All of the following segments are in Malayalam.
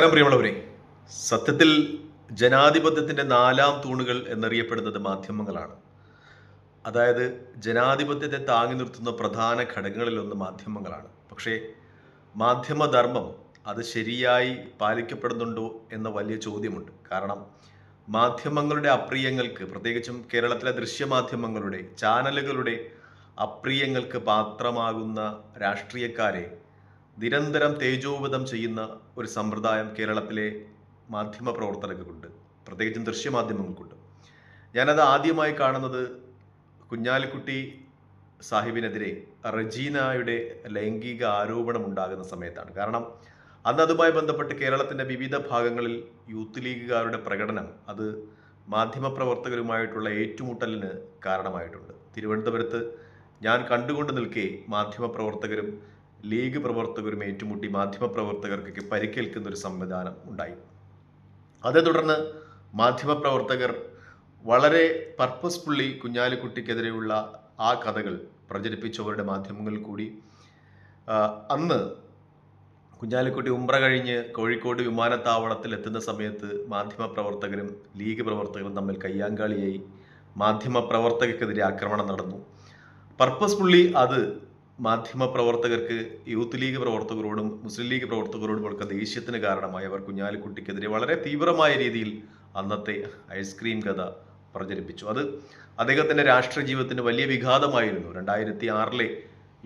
നമസ്കാരം പ്രിയമുള്ളവരെ. സത്യത്തിൽ ജനാധിപത്യത്തിന്റെ നാലാം തൂണുകൾ എന്നറിയപ്പെടുന്നത് മാധ്യമങ്ങളാണ്. അതായത് ജനാധിപത്യത്തെ താങ്ങി നിർത്തുന്ന പ്രധാന ഘടകങ്ങളിലൊന്ന് മാധ്യമങ്ങളാണ്. പക്ഷേ മാധ്യമധർമ്മം അത് ശരിയായി പാലിക്കപ്പെടുന്നുണ്ടോ എന്ന വലിയ ചോദ്യമുണ്ട്. കാരണം മാധ്യമങ്ങളുടെ അപ്രിയങ്ങൾക്ക് പ്രത്യേകിച്ചും കേരളത്തിലെ ദൃശ്യമാധ്യമങ്ങളുടെ ചാനലുകളുടെ അപ്രിയങ്ങൾക്ക് പാത്രമാകുന്ന രാഷ്ട്രീയക്കാരെ നിരന്തരം തേജോവധം ചെയ്യുന്ന ഒരു സമ്പ്രദായം കേരളത്തിലെ മാധ്യമ പ്രവർത്തകർക്കുണ്ട്. പ്രത്യേകിച്ചും ദൃശ്യമാധ്യമങ്ങൾക്കുണ്ട്. ഞാനത് ആദ്യമായി കാണുന്നത് കുഞ്ഞാലിക്കുട്ടി സാഹിബിനെതിരെ റജീനയുടെ ലൈംഗിക ആരോപണം ഉണ്ടാകുന്ന സമയത്താണ്. കാരണം അന്ന് അതുമായി ബന്ധപ്പെട്ട് കേരളത്തിന്റെ വിവിധ ഭാഗങ്ങളിൽ യൂത്ത് ലീഗുകാരുടെ പ്രകടനം അത് മാധ്യമപ്രവർത്തകരുമായിട്ടുള്ള ഏറ്റുമുട്ടലിന് കാരണമായിട്ടുണ്ട്. തിരുവനന്തപുരത്ത് ഞാൻ കണ്ടുകൊണ്ട് നിൽക്കെ മാധ്യമപ്രവർത്തകരും ലീഗ് പ്രവർത്തകരും ഏറ്റുമുട്ടി മാധ്യമപ്രവർത്തകർക്കൊക്കെ പരിക്കേൽക്കുന്ന ഒരു സംവിധാനം ഉണ്ടായി. അതേ തുടർന്ന് മാധ്യമപ്രവർത്തകർ വളരെ പർപ്പസ്ഫുള്ളി കുഞ്ഞാലിക്കുട്ടിക്കെതിരെയുള്ള ആ കഥകൾ പ്രചരിപ്പിച്ചവരുടെ മാധ്യമങ്ങളിൽ കൂടി. അന്ന് കുഞ്ഞാലിക്കുട്ടി ഉംറ കഴിഞ്ഞ് കോഴിക്കോട് വിമാനത്താവളത്തിൽ എത്തുന്ന സമയത്ത് മാധ്യമപ്രവർത്തകരും ലീഗ് പ്രവർത്തകരും തമ്മിൽ കയ്യാങ്കാളിയായി മാധ്യമപ്രവർത്തകർക്കെതിരെ ആക്രമണം നടന്നു. പർപ്പസ്ഫുള്ളി അത് മാധ്യമപ്രവർത്തകർക്ക് യൂത്ത് ലീഗ് പ്രവർത്തകരോടും മുസ്ലിം ലീഗ് പ്രവർത്തകരോടും ഒക്കെ ദേഷ്യത്തിന് കാരണമായി അവർ കുഞ്ഞാലിക്കുട്ടിക്കെതിരെ വളരെ തീവ്രമായ രീതിയിൽ അന്നത്തെ ഐസ്ക്രീം കഥ പ്രചരിപ്പിച്ചു. അത് അദ്ദേഹത്തിന്റെ രാഷ്ട്രീയ ജീവിതത്തിന് വലിയ വിഘാതമായിരുന്നു. രണ്ടായിരത്തി ആറിലെ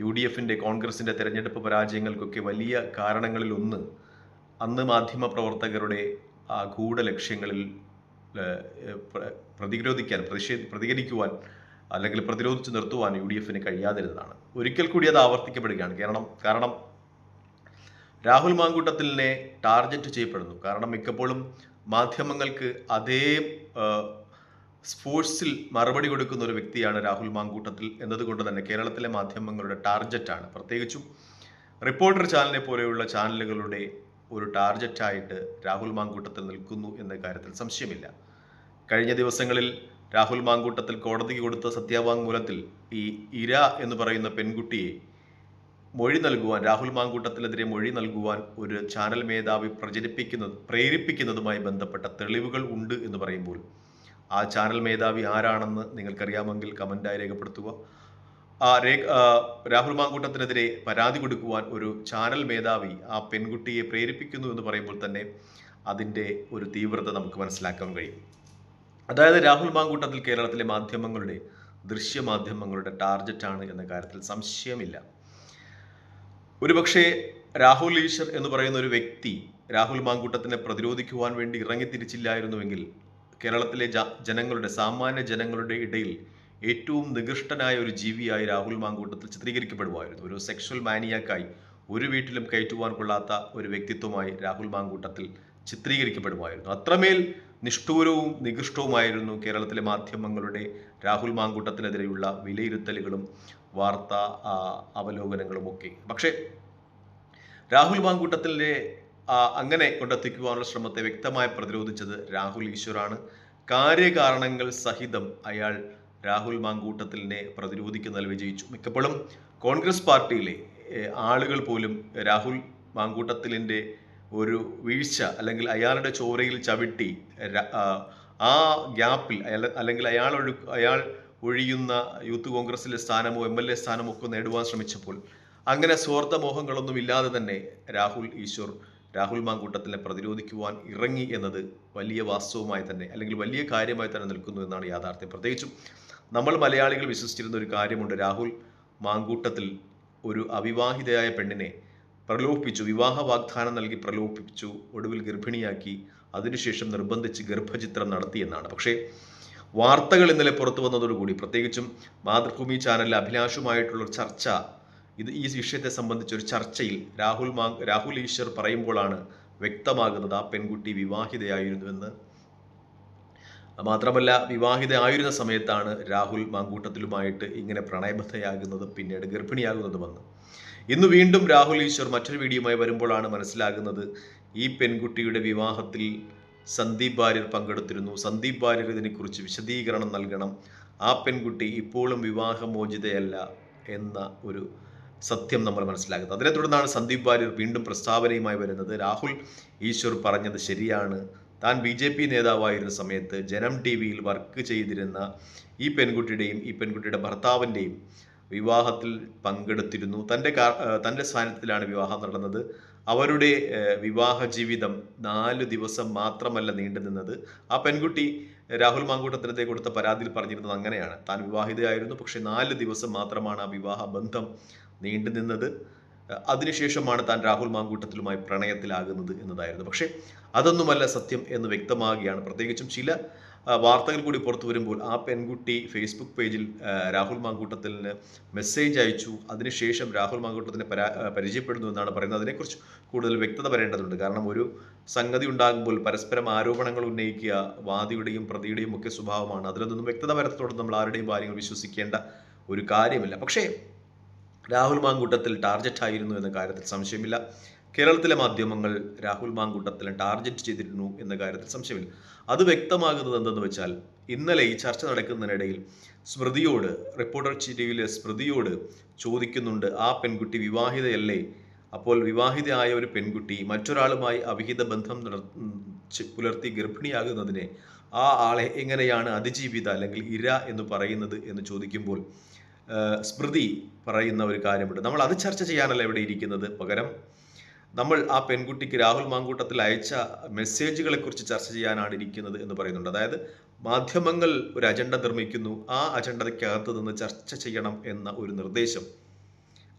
യു ഡി എഫിന്റെ കോൺഗ്രസിന്റെ തെരഞ്ഞെടുപ്പ് പരാജയങ്ങൾക്കൊക്കെ വലിയ കാരണങ്ങളിൽ ഒന്ന് അന്ന് മാധ്യമപ്രവർത്തകരുടെ ആ ഗൂഢലക്ഷ്യങ്ങളിൽ പ്രതിരോധിക്കാൻ പ്രതിഷേധ പ്രതികരിക്കുവാൻ അല്ലെങ്കിൽ പ്രതിരോധിച്ച് നിർത്തുവാൻ യു ഡി എഫിന് കഴിയാതിരുന്നതാണ്. ഒരിക്കൽ കൂടി അത് ആവർത്തിക്കപ്പെടുകയാണ്. കാരണം കാരണം രാഹുൽ മാങ്കൂട്ടത്തിലിനെ ടാർഗറ്റ് ചെയ്യപ്പെടുന്നു. കാരണം മിക്കപ്പോഴും മാധ്യമങ്ങൾക്ക് അതേ സ്പോർട്സിൽ മറുപടി കൊടുക്കുന്ന ഒരു വ്യക്തിയാണ് രാഹുൽ മാങ്കൂട്ടത്തിൽ എന്നതുകൊണ്ട് തന്നെ കേരളത്തിലെ മാധ്യമങ്ങളുടെ ടാർഗറ്റാണ്. പ്രത്യേകിച്ചും റിപ്പോർട്ടർ ചാനലിനെ പോലെയുള്ള ചാനലുകളുടെ ഒരു ടാർഗറ്റായിട്ട് രാഹുൽ മാങ്കൂട്ടത്തിൽ നിൽക്കുന്നു എന്ന കാര്യത്തിൽ സംശയമില്ല. കഴിഞ്ഞ ദിവസങ്ങളിൽ രാഹുൽ മാങ്കൂട്ടത്തിൽ കോടതിക്ക് കൊടുത്ത സത്യവാങ്മൂലത്തിൽ ഈ ഇര എന്ന് പറയുന്ന പെൺകുട്ടിയെ മൊഴി നൽകുവാൻ രാഹുൽ മാങ്കൂട്ടത്തിനെതിരെ മൊഴി നൽകുവാൻ ഒരു ചാനൽ മേധാവി പ്രചരിപ്പിക്കുന്നത് പ്രേരിപ്പിക്കുന്നതുമായി ബന്ധപ്പെട്ട തെളിവുകൾ ഉണ്ട് എന്ന് പറയുമ്പോൾ ആ ചാനൽ മേധാവി ആരാണെന്ന് നിങ്ങൾക്കറിയാമെങ്കിൽ കമന്റായി രേഖപ്പെടുത്തുക. ആ രേ രാഹുൽ മാങ്കൂട്ടത്തിനെതിരെ പരാതി കൊടുക്കുവാൻ ഒരു ചാനൽ മേധാവി ആ പെൺകുട്ടിയെ പ്രേരിപ്പിക്കുന്നു എന്ന് പറയുമ്പോൾ തന്നെ അതിന്റെ ഒരു തീവ്രത നമുക്ക് മനസ്സിലാക്കാൻ കഴിയും. അതായത് രാഹുൽ മാങ്കൂട്ടത്തിൽ കേരളത്തിലെ മാധ്യമങ്ങളുടെ ദൃശ്യമാധ്യമങ്ങളുടെ ടാർഗറ്റാണ് എന്ന കാര്യത്തിൽ സംശയമില്ല. ഒരുപക്ഷെ രാഹുൽ ഈശ്വർ എന്ന് പറയുന്ന ഒരു വ്യക്തി രാഹുൽ മാങ്കൂട്ടത്തിനെ പ്രതിരോധിക്കുവാൻ വേണ്ടി ഇറങ്ങിത്തിരിച്ചില്ലായിരുന്നുവെങ്കിൽ കേരളത്തിലെ ജനങ്ങളുടെ സാമാന്യ ജനങ്ങളുടെ ഇടയിൽ ഏറ്റവും നികൃഷ്ടനായ ഒരു ജീവിയായി രാഹുൽ മാങ്കൂട്ടത്തിൽ ചിത്രീകരിക്കപ്പെടുമായിരുന്നു ഒരു സെക്ഷൽ മാനിയാക്കായി ഒരു വീട്ടിലും കയറ്റുവാൻ കൊള്ളാത്ത ഒരു വ്യക്തിത്വമായി രാഹുൽ മാങ്കൂട്ടത്തിൽ ചിത്രീകരിക്കപ്പെടുമായിരുന്നു. അത്രമേൽ നിഷ്ഠൂരവും നികൃഷ്ടവുമായിരുന്നു കേരളത്തിലെ മാധ്യമങ്ങളുടെ രാഹുൽ മാങ്കൂട്ടത്തിനെതിരെയുള്ള വിലയിരുത്തലുകളും വാർത്താ അവലോകനങ്ങളും ഒക്കെ പക്ഷേ രാഹുൽ മാങ്കൂട്ടത്തിന്റെ അങ്ങനെ കൊണ്ടെത്തിക്കുവാനുള്ള ശ്രമത്തെ വ്യക്തമായി പ്രതിരോധിച്ചത് രാഹുൽ ഈശ്വറാണ് കാര്യകാരണങ്ങൾ സഹിതം അയാൾ രാഹുൽ മാങ്കൂട്ടത്തിലിനെ പ്രതിരോധിക്കുന്നതിൽ വിജയിച്ചു. മിക്കപ്പോഴും കോൺഗ്രസ് പാർട്ടിയിലെ ആളുകൾ പോലും രാഹുൽ മാങ്കൂട്ടത്തിലിന്റെ ഒരു വീഴ്ച അല്ലെങ്കിൽ അയാളുടെ ചോരയിൽ ചവിട്ടി ആ, ഗ്യാപ്പിൽ അല്ലെങ്കിൽ അയാൾ ഒഴു അയാൾ ഒഴിയുന്ന യൂത്ത് കോൺഗ്രസിലെ സ്ഥാനമോ എം എൽ എ സ്ഥാനമോ ഒക്കെ നേടുവാൻ ശ്രമിച്ചപ്പോൾ അങ്ങനെ സ്വാർത്ഥമോഹങ്ങളൊന്നും ഇല്ലാതെ തന്നെ രാഹുൽ ഈശ്വർ രാഹുൽ മാങ്കൂട്ടത്തിനെ പ്രതിരോധിക്കുവാൻ ഇറങ്ങി എന്നത് വലിയ വാസ്തവമായി തന്നെ അല്ലെങ്കിൽ വലിയ കാര്യമായി തന്നെ നിൽക്കുന്നു എന്നാണ് യാഥാർത്ഥ്യം. പ്രത്യേകിച്ചും നമ്മൾ മലയാളികൾ വിശ്വസിച്ചിരുന്ന ഒരു കാര്യമുണ്ട്. രാഹുൽ മാങ്കൂട്ടത്തിൽ ഒരു അവിവാഹിതയായ പെണ്ണിനെ പ്രലോഭിപ്പിച്ചു വിവാഹ വാഗ്ദാനം നൽകി പ്രലോഭിപ്പിച്ചു ഒടുവിൽ ഗർഭിണിയാക്കി അതിനുശേഷം നിർബന്ധിച്ച് ഗർഭചിത്രം നടത്തിയെന്നാണ് പക്ഷേ വാർത്തകൾ ഇന്നലെ പുറത്തു വന്നതോടുകൂടി പ്രത്യേകിച്ചും മാതൃഭൂമി ചാനലിലെ അഭിലാഷുമായിട്ടുള്ള ചർച്ച ഇത് ഈ വിഷയത്തെ സംബന്ധിച്ച ഒരു ചർച്ചയിൽ രാഹുൽ മാ രാഹുൽ ഈശ്വർ പറയുമ്പോഴാണ് വ്യക്തമാകുന്നത് ആ പെൺകുട്ടി വിവാഹിതയായിരുന്നുവെന്ന്. മാത്രമല്ല വിവാഹിതയായിരുന്ന സമയത്താണ് രാഹുൽ മാങ്കൂട്ടത്തിലുമായിട്ട് ഇങ്ങനെ പ്രണയബദ്ധയാകുന്നതും പിന്നീട് ഗർഭിണിയാകുന്നതുമെന്ന് ഇന്ന് വീണ്ടും രാഹുൽ ഈശ്വർ മറ്റൊരു വീഡിയോയുമായി വരുമ്പോഴാണ് മനസ്സിലാകുന്നത്. ഈ പെൺകുട്ടിയുടെ വിവാഹത്തിൽ സന്ദീപ് ഭാര്യർ പങ്കെടുത്തിരുന്നു. സന്ദീപ് ഭാര്യർ ഇതിനെക്കുറിച്ച് വിശദീകരണം നൽകണം. ആ പെൺകുട്ടി ഇപ്പോഴും വിവാഹമോചിതയല്ല എന്ന ഒരു സത്യം നമ്മൾ മനസ്സിലാക്കുന്നത്. അതിനെ തുടർന്നാണ് സന്ദീപ് ഭാര്യർ വീണ്ടും പ്രസ്താവനയുമായി വരുന്നത്. രാഹുൽ ഈശ്വർ പറഞ്ഞത് ശരിയാണ്. താൻ ബി ജെ പി നേതാവായിരുന്ന സമയത്ത് ജനം ടി വിയിൽ വർക്ക് ചെയ്തിരുന്ന ഈ പെൺകുട്ടിയുടെയും ഈ പെൺകുട്ടിയുടെ ഭർത്താവിന്റെയും വിവാഹത്തിൽ പങ്കെടുത്തിരുന്നു. തന്റെ തന്റെ സ്ഥാനത്തിലാണ് വിവാഹം നടന്നത്. അവരുടെ വിവാഹ ജീവിതം നാല് ദിവസം മാത്രമല്ല നീണ്ടു നിന്നത്. ആ പെൺകുട്ടി രാഹുൽ മാങ്കൂട്ടത്തിനത്തെ കൊടുത്ത പരാതിയിൽ പറഞ്ഞിരുന്നത് അങ്ങനെയാണ്. താൻ വിവാഹിതയായിരുന്നു പക്ഷെ നാല് ദിവസം മാത്രമാണ് ആ വിവാഹ ബന്ധം നീണ്ടു നിന്നത്. അതിനുശേഷമാണ് താൻ രാഹുൽ മാങ്കൂട്ടത്തിലുമായി പ്രണയത്തിലാകുന്നത് എന്നതായിരുന്നു. പക്ഷേ അതൊന്നുമല്ല സത്യം എന്ന് വ്യക്തമാകുകയാണ്. പ്രത്യേകിച്ചും ചില വാർത്തകൾ കൂടി പുറത്തു വരുമ്പോൾ ആ പെൺകുട്ടി ഫേസ്ബുക്ക് പേജിൽ രാഹുൽ മാങ്കൂട്ടത്തിന് മെസ്സേജ് അയച്ചു. അതിനുശേഷം രാഹുൽ മാങ്കൂട്ടത്തിനെ പരാ പരിചയപ്പെടുന്നു എന്നാണ് പറയുന്നത്. അതിനെക്കുറിച്ച് കൂടുതൽ വ്യക്തത വരേണ്ടതുണ്ട്. കാരണം ഒരു സംഗതി ഉണ്ടാകുമ്പോൾ പരസ്പരം ആരോപണങ്ങൾ ഉന്നയിക്കുക വാദിയുടെയും പ്രതിയുടെയും ഒക്കെ സ്വഭാവമാണ്. അതിലൊന്നും വ്യക്തത വരത്തോടെ നമ്മൾ ആരുടെയും കാര്യങ്ങൾ വിശ്വസിക്കേണ്ട ഒരു കാര്യമില്ല. പക്ഷേ രാഹുൽ മാങ്കൂട്ടത്തിൽ ടാർഗറ്റ് ആയിരുന്നു എന്ന കാര്യത്തിൽ സംശയമില്ല. കേരളത്തിലെ മാധ്യമങ്ങൾ രാഹുൽ മാങ്കൂട്ടത്തിനെ ടാർഗറ്റ് ചെയ്തിരുന്നു എന്ന കാര്യത്തിൽ സംശയമില്ല. അത് വ്യക്തമാകുന്നത് എന്തെന്ന് വെച്ചാൽ ഇന്നലെ ഈ ചർച്ച നടക്കുന്നതിനിടയിൽ സ്മൃതിയോട് റിപ്പോർട്ടർ ചിരിയിലെ സ്മൃതിയോട് ചോദിക്കുന്നുണ്ട് ആ പെൺകുട്ടി വിവാഹിതയല്ലേ? അപ്പോൾ വിവാഹിതയായ ഒരു പെൺകുട്ടി മറ്റൊരാളുമായി അവിഹിത ബന്ധം പുലർത്തി ഗർഭിണിയാകുന്നതിനെ ആ ആളെ എങ്ങനെയാണ് അതിജീവിത അല്ലെങ്കിൽ ഇര എന്ന് പറയുന്നത് എന്ന് ചോദിക്കുമ്പോൾ സ്മൃതി പറയുന്ന ഒരു കാര്യമുണ്ട്. നമ്മൾ അത് ചർച്ച ചെയ്യാനല്ല ഇവിടെ ഇരിക്കുന്നത്. പകരം നമ്മൾ ആ പെൺകുട്ടിക്ക് രാഹുൽ മാങ്കൂട്ടത്തിൽ അയച്ച മെസ്സേജുകളെ കുറിച്ച് ചർച്ച ചെയ്യാനാണ് ഇരിക്കുന്നത് എന്ന് പറയുന്നുണ്ട്. അതായത് മാധ്യമങ്ങൾ ഒരു അജണ്ട നിർമ്മിക്കുന്നു ആ അജണ്ടയ്ക്കകത്ത് നിന്ന് ചർച്ച ചെയ്യണം എന്ന ഒരു നിർദ്ദേശം.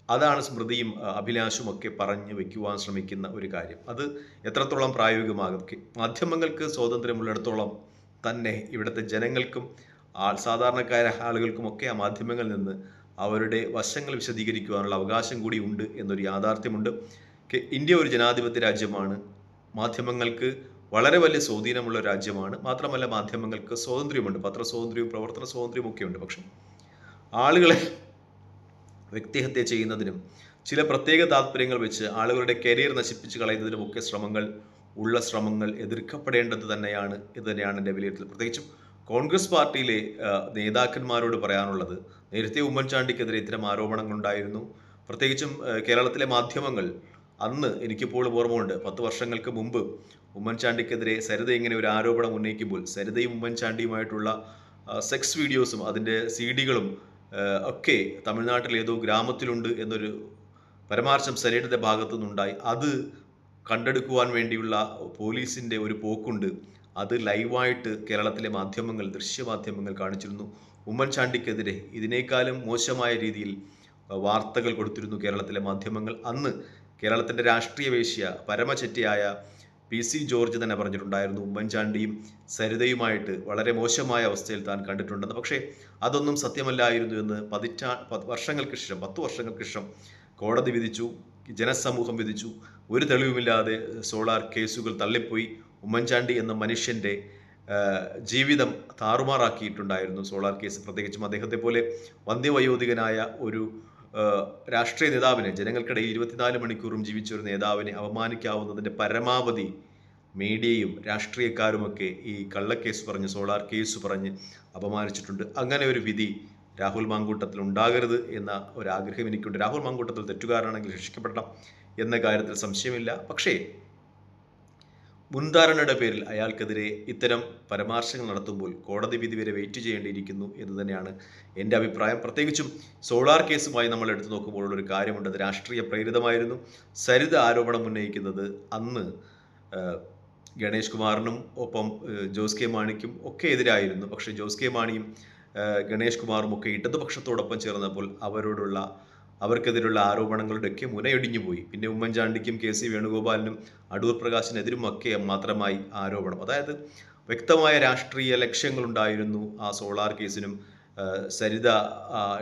അതാണ് സ്മൃതിയും അഭിലാഷും ഒക്കെ പറഞ്ഞു വെക്കുവാൻ ശ്രമിക്കുന്ന ഒരു കാര്യം. അത് എത്രത്തോളം പ്രായോഗികമാകും? മാധ്യമങ്ങൾക്ക് സ്വാതന്ത്ര്യമുള്ളിടത്തോളം തന്നെ ഇവിടുത്തെ ജനങ്ങൾക്കും ആൾ സാധാരണക്കാരായ ആളുകൾക്കുമൊക്കെ ആ മാധ്യമങ്ങളിൽ നിന്ന് അവരുടെ വശങ്ങൾ വിശദീകരിക്കുവാനുള്ള അവകാശം കൂടി ഉണ്ട് എന്നൊരു യാഥാർത്ഥ്യമുണ്ട്. ഇന്ത്യ ഒരു ജനാധിപത്യ രാജ്യമാണ്. മാധ്യമങ്ങൾക്ക് വളരെ വലിയ സ്വാധീനമുള്ള രാജ്യമാണ്. മാത്രമല്ല മാധ്യമങ്ങൾക്ക് സ്വാതന്ത്ര്യമുണ്ട്. പത്രസ്വാതന്ത്ര്യവും പ്രവർത്തന സ്വാതന്ത്ര്യവും ഒക്കെ ഉണ്ട് പക്ഷെ ആളുകളെ വ്യക്തിഹത്യ ചെയ്യുന്നതിനും ചില പ്രത്യേക താല്പര്യങ്ങൾ വെച്ച് ആളുകളുടെ കരിയർ നശിപ്പിച്ച് കളയുന്നതിനും ഒക്കെ ശ്രമങ്ങൾ ഉള്ള ശ്രമങ്ങൾ എതിർക്കപ്പെടേണ്ടത് തന്നെയാണ്. ഇത് തന്നെയാണ് എന്റെ വിലയിരുത്തൽ. പ്രത്യേകിച്ചും കോൺഗ്രസ് പാർട്ടിയിലെ നേതാക്കന്മാരോട് പറയാനുള്ളത് നേരത്തെ ഉമ്മൻചാണ്ടിക്കെതിരെ ഇത്തരം ആരോപണങ്ങൾ ഉണ്ടായിരുന്നു പ്രത്യേകിച്ചും കേരളത്തിലെ മാധ്യമങ്ങൾ അന്ന് എനിക്കിപ്പോൾ ഓർമ്മയുണ്ട്. പത്ത് വർഷങ്ങൾക്ക് മുമ്പ് ഉമ്മൻചാണ്ടിക്കെതിരെ സരിത ഇങ്ങനെ ഒരു ആരോപണം ഉന്നയിക്കുമ്പോൾ സരിതയും ഉമ്മൻചാണ്ടിയുമായിട്ടുള്ള സെക്സ് വീഡിയോസും അതിന്റെ സി ഡികളും ഒക്കെ തമിഴ്നാട്ടിൽ ഏതോ ഗ്രാമത്തിലുണ്ട് എന്നൊരു പരമാർശം സരിതയുടെ ഭാഗത്തു നിന്നുണ്ടായി അത് കണ്ടെടുക്കുവാൻ വേണ്ടിയുള്ള പോലീസിന്റെ ഒരു പോക്കുണ്ട്. അത് ലൈവായിട്ട് കേരളത്തിലെ മാധ്യമങ്ങൾ ദൃശ്യമാധ്യമങ്ങൾ കാണിച്ചിരുന്നു. ഉമ്മൻചാണ്ടിക്കെതിരെ ഇതിനേക്കാളും മോശമായ രീതിയിൽ വാർത്തകൾ കൊടുത്തിരുന്നു കേരളത്തിലെ മാധ്യമങ്ങൾ. അന്ന് കേരളത്തിന്റെ രാഷ്ട്രീയ വേശ്യ പരമചെറ്റിയായ പി സി ജോർജ് തന്നെ പറഞ്ഞിട്ടുണ്ടായിരുന്നു. ഉമ്മൻചാണ്ടിയും സരിതയുമായിട്ട് വളരെ മോശമായ അവസ്ഥയിൽ താൻ കണ്ടിട്ടുണ്ടെന്ന് പക്ഷേ അതൊന്നും സത്യമല്ലായിരുന്നു എന്ന് പതിറ്റാ വർഷങ്ങൾക്ക് ശേഷം പത്ത് വർഷങ്ങൾക്ക് ശേഷം കോടതി വിധിച്ചു ജനസമൂഹം വിധിച്ചു. ഒരു തെളിവുമില്ലാതെ സോളാർ കേസുകൾ തള്ളിപ്പോയി. ഉമ്മൻചാണ്ടി എന്ന മനുഷ്യന്റെ ജീവിതം താറുമാറാക്കിയിട്ടുണ്ടായിരുന്നു സോളാർ കേസ്. പ്രത്യേകിച്ചും അദ്ദേഹത്തെ പോലെ വന്ധ്യവയോധികനായ ഒരു രാഷ്ട്രീയ നേതാവിനെ ജനങ്ങൾക്കിടയിൽ ഇരുപത്തിനാല് മണിക്കൂറും ജീവിച്ച ഒരു നേതാവിനെ അപമാനിക്കാവുന്നതിന്റെ പരമാവധി മീഡിയയും രാഷ്ട്രീയക്കാരുമൊക്കെ ഈ കള്ളക്കേസ് പറഞ്ഞ് സോളാർ കേസ് പറഞ്ഞ് അപമാനിച്ചിട്ടുണ്ട്. അങ്ങനെ ഒരു വിധി രാഹുൽ മാങ്കൂട്ടത്തിൽ ഉണ്ടാകരുത് എന്ന ഒരു ആഗ്രഹം എനിക്കുണ്ട്. രാഹുൽ മാങ്കൂട്ടത്തിൽ തെറ്റുകാരാണെങ്കിൽ ശിക്ഷിക്കപ്പെടണം എന്ന കാര്യത്തിൽ സംശയമില്ല. പക്ഷേ മുൻധാരണയുടെ പേരിൽ അയാൾക്കെതിരെ ഇത്തരം പരാമർശങ്ങൾ നടത്തുമ്പോൾ കോടതി വിധി വരെ വെയിറ്റ് ചെയ്യേണ്ടിയിരിക്കുന്നു എന്ന് തന്നെയാണ് എന്റെ അഭിപ്രായം. പ്രത്യേകിച്ചും സോളാർ കേസുമായി നമ്മൾ എടുത്തു നോക്കുമ്പോഴുള്ളൊരു കാര്യമുണ്ട് അത് രാഷ്ട്രീയ പ്രേരിതമായിരുന്നു. സരിത ആരോപണം ഉന്നയിക്കുന്നത് അന്ന് ഗണേഷ് കുമാറിനും ഒപ്പം ജോസ് കെ മാണിക്കും ഒക്കെ എതിരായിരുന്നു. പക്ഷേ ജോസ് കെ മാണിയും ഗണേഷ് കുമാറും ഒക്കെ ഇടതുപക്ഷത്തോടൊപ്പം ചേർന്നപ്പോൾ അവരോടുള്ള അവർക്കെതിരെയുള്ള ആരോപണങ്ങളുടെയൊക്കെ മുനയൊടിഞ്ഞു പോയി. പിന്നെ ഉമ്മൻചാണ്ടിക്കും കെ സി വേണുഗോപാലിനും അടൂർ പ്രകാശിനെതിരും ഒക്കെ മാത്രമായി ആരോപണം. അതായത് വ്യക്തമായ രാഷ്ട്രീയ ലക്ഷ്യങ്ങളുണ്ടായിരുന്നു ആ സോളാർ കേസിനും സരിതയുടെ സരിത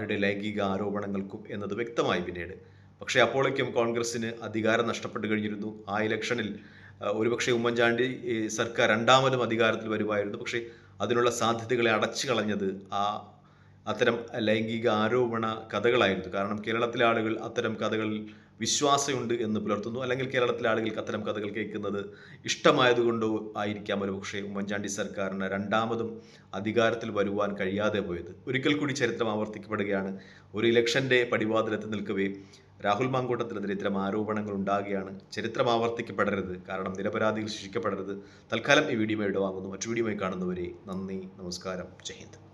യുടെ ലൈംഗിക ആരോപണങ്ങൾക്കും എന്നത് വ്യക്തമായി പിന്നീട്. പക്ഷേ അപ്പോഴേക്കും കോൺഗ്രസിന് അധികാരം നഷ്ടപ്പെട്ടു കഴിഞ്ഞിരുന്നു. ആ ഇലക്ഷനിൽ ഒരുപക്ഷെ ഉമ്മൻചാണ്ടി സർക്കാർ രണ്ടാമതും അധികാരത്തിൽ വരുമായിരുന്നു. പക്ഷേ അതിനുള്ള സാധ്യതകളെ അടച്ചു കളഞ്ഞത് ആ അത്തരം ലൈംഗിക ആരോപണ കഥകളായിരുന്നു. കാരണം കേരളത്തിലെ ആളുകൾ അത്തരം കഥകളിൽ വിശ്വാസമുണ്ട് എന്ന് പുലർത്തുന്നു. അല്ലെങ്കിൽ കേരളത്തിലെ ആളുകൾക്ക് അത്തരം കഥകൾ കേൾക്കുന്നത് ഇഷ്ടമായതുകൊണ്ടോ ആയിരിക്കാം. ഒരു പക്ഷേ ഉമ്മൻചാണ്ടി സർക്കാരിന് രണ്ടാമതും അധികാരത്തിൽ വരുവാൻ കഴിയാതെ പോയത്. ഒരിക്കൽ കൂടി ചരിത്രം ആവർത്തിക്കപ്പെടുകയാണ്. ഒരു ഇലക്ഷന്റെ പടിവാതിലെത്തി നിൽക്കവേ രാഹുൽ മാങ്കൂട്ടത്തിനെതിരെ ഇത്തരം ആരോപണങ്ങൾ ഉണ്ടാകുകയാണ്. ചരിത്രം ആവർത്തിക്കപ്പെടരുത്. കാരണം നിരപരാധികൾ ശിക്ഷിക്കപ്പെടരുത്. തൽക്കാലം ഈ വീഡിയോ ഇടവാങ്ങുന്നു മറ്റു വീഡിയോയുമായി കാണുന്നവരെ നന്ദി നമസ്കാരം. ജയ് ഹിന്ദ്.